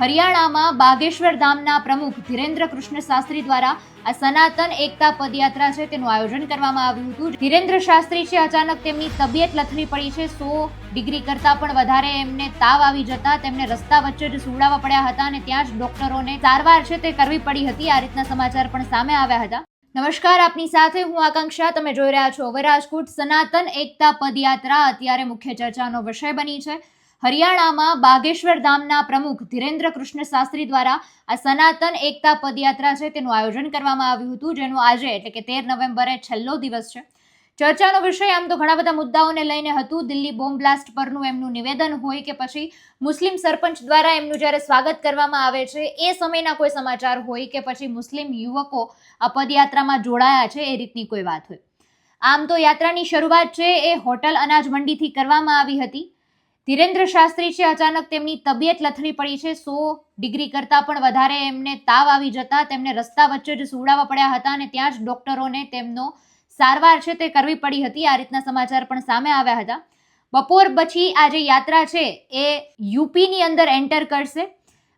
હરિયાણામાં બાગેશ્વર ધામના પ્રમુખ ધીરેન્દ્ર કૃષ્ણ શાસ્ત્રી દ્વારા આ સનાતન એકતા પદયાત્રા છે તેનું આયોજન કરવામાં આવ્યું હતું. ધીરેન્દ્ર શાસ્ત્રી છે, અચાનક તેમની તબિયત લથડી પડી છે. સો ડિગ્રી કરતાં પણ વધારે એમને તાવ આવી જતા તેમને રસ્તા વચ્ચે જ સુવડાવવા પડ્યા હતા અને ત્યાં જ ડોક્ટરોને સારવાર છે તે કરવી પડી હતી. આ રીતના સમાચાર પણ સામે આવ્યા હતા. નમસ્કાર, આપની સાથે હું આકાંક્ષા. તમે જોઈ રહ્યા છો હવે રાજકોટ સનાતન એકતા પદયાત્રા. અત્યારે મુખ્ય ચર્ચાનો વિષય બની છે. હરિયાણામાં બાગેશ્વર ધામના પ્રમુખ ધીરેન્દ્ર કૃષ્ણ શાસ્ત્રી દ્વારા આ સનાતન એકતા પદયાત્રા છે તેનું આયોજન કરવામાં આવ્યું હતું, જેનું આજે એટલે કે તેર નવેમ્બરે છેલ્લો દિવસ છે. ચર્ચાનો વિષય આમ તો ઘણા બધા મુદ્દાઓને લઈને હતું. દિલ્હી બોમ્બ બ્લાસ્ટ પરનું એમનું નિવેદન હોય કે પછી મુસ્લિમ સરપંચ દ્વારા એમનું જ્યારે સ્વાગત કરવામાં આવે છે, એ સમયના કોઈ સમાચાર હોય કે પછી મુસ્લિમ યુવકો આ પદયાત્રામાં જોડાયા છે, એ રીતની કોઈ વાત હોય. આમ તો યાત્રાની શરૂઆત છે એ હોટલ અનાજ મંડીથી કરવામાં આવી હતી. ધીરેન્દ્ર શાસ્ત્રી છે, અચાનક તેમની તબિયત લથડી પડી છે. સો ડિગ્રી કરતાં પણ વધારે એમને તાવ આવી જતા તેમને રસ્તા વચ્ચે જ સુવડાવવા પડ્યા હતા અને ત્યાં જ ડોક્ટરોને તેમનો સારવાર છે તે કરવી પડી હતી. આ રીતના સમાચાર પણ સામે આવ્યા હતા. બપોર પછી આ જે યાત્રા છે, એ યુપીની અંદર એન્ટર કરશે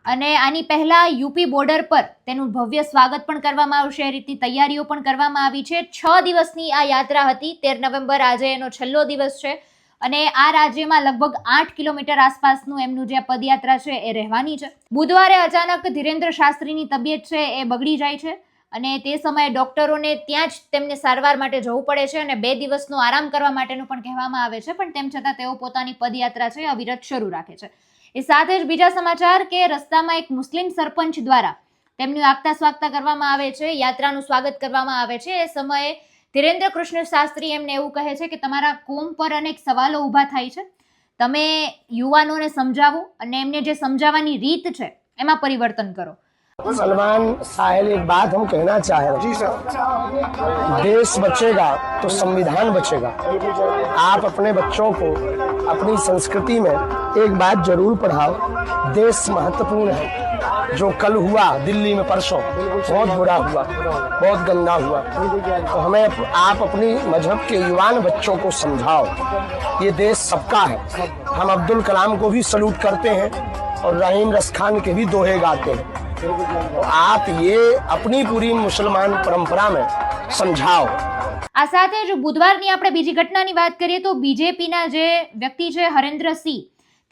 અને આની પહેલાં યુપી બોર્ડર પર તેનું ભવ્ય સ્વાગત પણ કરવામાં આવશે. એ રીતની તૈયારીઓ પણ કરવામાં આવી છે. છ દિવસની આ યાત્રા હતી. તેર નવેમ્બર આજે એનો છેલ્લો દિવસ છે. અને આ રાજ્યમાં લગભગ આઠ કિલોમીટર આસપાસનું એમનું જે પદયાત્રા છે એ રહેવાની છે. બુધવારે અચાનક ધીરેન્દ્ર શાસ્ત્રીની તબિયત છે એ બગડી જાય છે અને તે સમયે ડોક્ટરોને ત્યાં જ તેમને સારવાર માટે જવું પડે છે અને બે દિવસનો આરામ કરવા માટેનું પણ કહેવામાં આવે છે, પણ તેમ છતાં તેઓ પોતાની પદયાત્રા છે અવિરત શરૂ રાખે છે. એ સાથે જ બીજા સમાચાર કે રસ્તામાં એક મુસ્લિમ સરપંચ દ્વારા તેમનું આગતા સ્વાગતા કરવામાં આવે છે, યાત્રાનું સ્વાગત કરવામાં આવે છે. એ સમયે ધીરેન્દ્ર કૃષ્ણ શાસ્ત્રી એમને એવું કહે છે કે તમારા કોમ પર અનેક સવાલો ઊભા થાય છે તમે યુવાનોને સમજાવો અને એમને જે સમજાવવાની રીત છે એમાં પરિવર્તન કરો सलमान साहिल एक बात हम कहना चाह रहे हैं जी सर देश बचेगा तो संविधान बचेगा आप अपने बच्चों को अपनी संस्कृति में एक बात जरूर पढ़ाओ देश महत्वपूर्ण है जो कल हुआ दिल्ली में परसों बहुत बुरा हुआ बहुत गंदा हुआ तो हमें आप अपनी मजहब के युवान बच्चों को समझाओ ये देश सबका है हम अब्दुल कलाम को भी सलूट करते हैं और रहीम रसखान के भी दोहे गाते हैं तो आप ये अपनी पूरी मुसलमान परंपरा में समझाओ આ સાથે જ બુધવારની આપણે બીજી ઘટનાની વાત કરીએ તો બીજેપીના જે વ્યક્તિ છે હરેન્દ્રસિંહ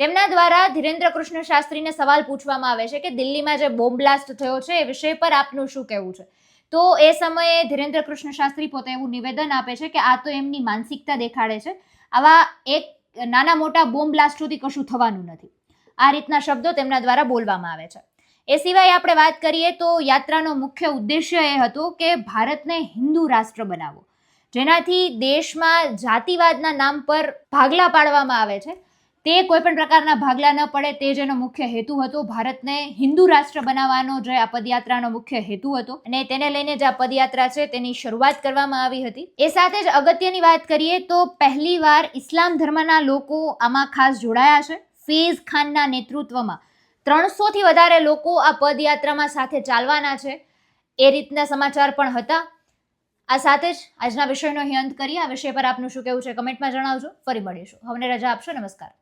તેમના દ્વારા ધીરેન્દ્ર કૃષ્ણ શાસ્ત્રીને સવાલ પૂછવામાં આવે છે કે દિલ્હીમાં જે બોમ્બ બ્લાસ્ટ થયો છે, એ વિષય પર આપનું શું કહેવું છે? તો એ સમયે ધીરેન્દ્ર કૃષ્ણ શાસ્ત્રી પોતે એવું નિવેદન આપે છે કે આ તો એમની માનસિકતા દેખાડે છે. આવા એક નાના મોટા બોમ્બ સુધી કશું થવાનું નથી. આ રીતના શબ્દો તેમના દ્વારા બોલવામાં આવે છે. એ સિવાય આપણે વાત કરીએ તો યાત્રાનો મુખ્ય ઉદ્દેશ્ય એ હતો કે ભારતને હિન્દુ રાષ્ટ્ર બનાવવો. જેનાથી દેશમાં જાતિવાદના નામ પર ભાગલા પાડવામાં આવે છે. તે કોઈ પણ પ્રકારના ભાગલા ન પડે તે જેનો મુખ્ય હેતુ હતો. ભારતને હિન્દુ રાષ્ટ્ર બનાવવાનો જે આ પદયાત્રાનો મુખ્ય હેતુ હતો અને તેને લઈને જે આ પદયાત્રા છે તેની શરૂઆત કરવામાં આવી હતી. એ સાથે જ અગત્યની વાત કરીએ તો પહેલીવાર ઇસ્લામ ધર્મના લોકો આમાં ખાસ જોડાયા છે. ફેઝ ખાનના નેતૃત્વમાં ત્રણસોથી વધારે લોકો આ પદયાત્રામાં સાથે ચાલવાના છે. એ રીતના સમાચાર પણ હતા. આ સાથે જ આજના વિષયનો અહીં અંત કરીએ. આ વિષય પર આપનું શું કહેવું છે કમેન્ટમાં જણાવજો. ફરી મળીશું. હવે રજા આપશો. નમસ્કાર.